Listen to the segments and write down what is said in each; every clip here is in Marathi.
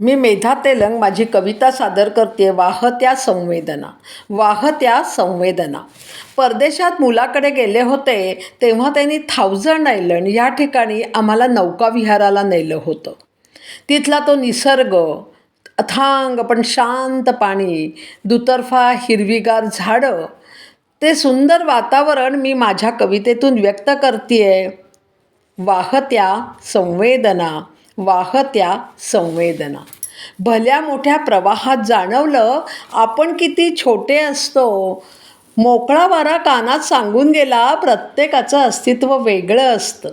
मी मेधा तेलंग माझी कविता सादर करते वाहत्या संवेदना वाहत्या संवेदना. परदेशात मुलाकडे गेले होते तेव्हा त्यांनी थाउजंड आयलंड या ठिकाणी आम्हाला नौका विहाराला नेलं होतं. तिथला तो निसर्ग अथांग पण शांत पाणी दुतर्फा हिरवीगार झाडं ते सुंदर वातावरण मी माझ्या कवितेतून व्यक्त करते वाहत्या संवेदना वाहत्या संवेदना. भल्या मोठ्या प्रवाहात जाणवलं आपण किती छोटे असतो. मोकळा वारा कानात सांगून गेला प्रत्येकाचं अस्तित्व वेगळं असतं.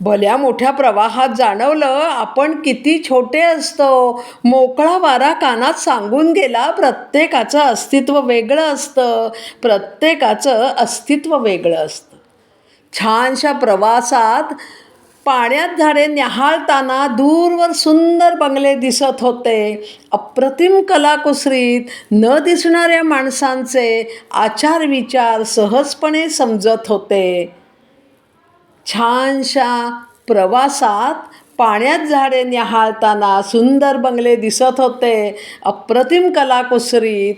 भल्या मोठ्या प्रवाहात जाणवलं आपण किती छोटे असतो. मोकळा वारा कानात सांगून गेला प्रत्येकाचं अस्तित्व वेगळं असतं. प्रत्येकाचं अस्तित्व वेगळं असतं. छानशा प्रवासात पाण्यात झाडे न्याहाळताना दूरवर सुंदर बंगले दिसत होते. अप्रतिम कलाकुसरीत न दिसणाऱ्या माणसांचे आचार विचार सहजपणे समजत होते. छानशा प्रवासात पाण्यात झाडे न्याहाळताना सुंदर बंगले दिसत होते. अप्रतिम कलाकुसरीत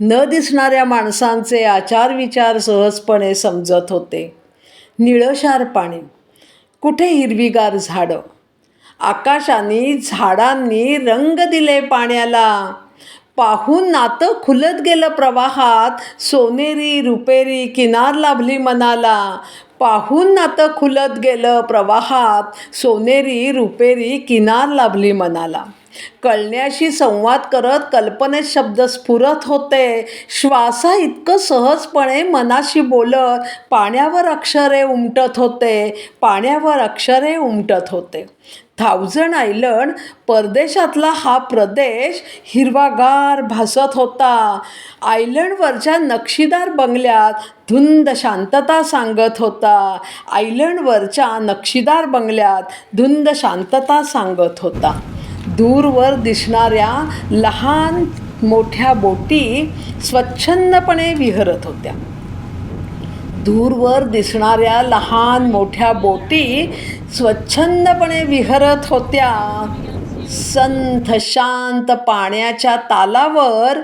न दिसणाऱ्या माणसांचे आचार विचार सहजपणे समजत होते. निळशार पाणी कुठे हिरवीगार झाडं? आकाशाने झाडांनी रंग दिले पाण्याला. पाहून नातं खुलत गेलं प्रवाहात. सोनेरी रुपेरी किनार लाभली मनाला. पाहून नातं खुलत गेलं प्रवाहात. सोनेरी रुपेरी किनार लाभली मनाला. कळण्याशी संवाद करत कल्पनेत शब्द स्फुरत होते. श्वासा इतकं सहजपणे मनाशी बोलत पाण्यावर अक्षरे उमटत होते. पाण्यावर अक्षरे उमटत होते. थाउजंड आयलंड परदेशातला हा प्रदेश हिरवागार भासत होता. आयलंडवरच्या नक्षीदार बंगल्यात धुंद शांतता सांगत होता. आयलंडवरच्या नक्षीदार बंगल्यात धुंद शांतता सांगत होता. दूरवर दिसणाऱ्या लहान मोठ्या बोटी स्वच्छंदपणे विहरत होत्या. दूरवर दिसणाऱ्या लहान मोठ्या बोटी स्वच्छंदपणे विहरत होत्या. संथ शांत पाण्याच्या तालावर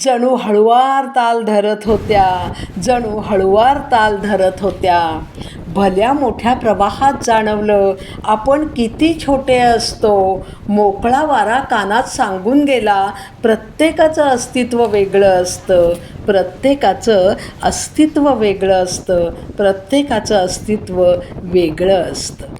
जणू हळुवार ताल धरत होत्या जणू हळुवार ताल धरत होत्या. भल्या मोठ्या प्रवाहात जाणवलं आपण किती छोटे असतो. मोकळा वारा कानात सांगून गेला प्रत्येकाचं अस्तित्व वेगळं असतं. प्रत्येकाचं अस्तित्व वेगळं असतं. प्रत्येकाचं अस्तित्व वेगळं असतं.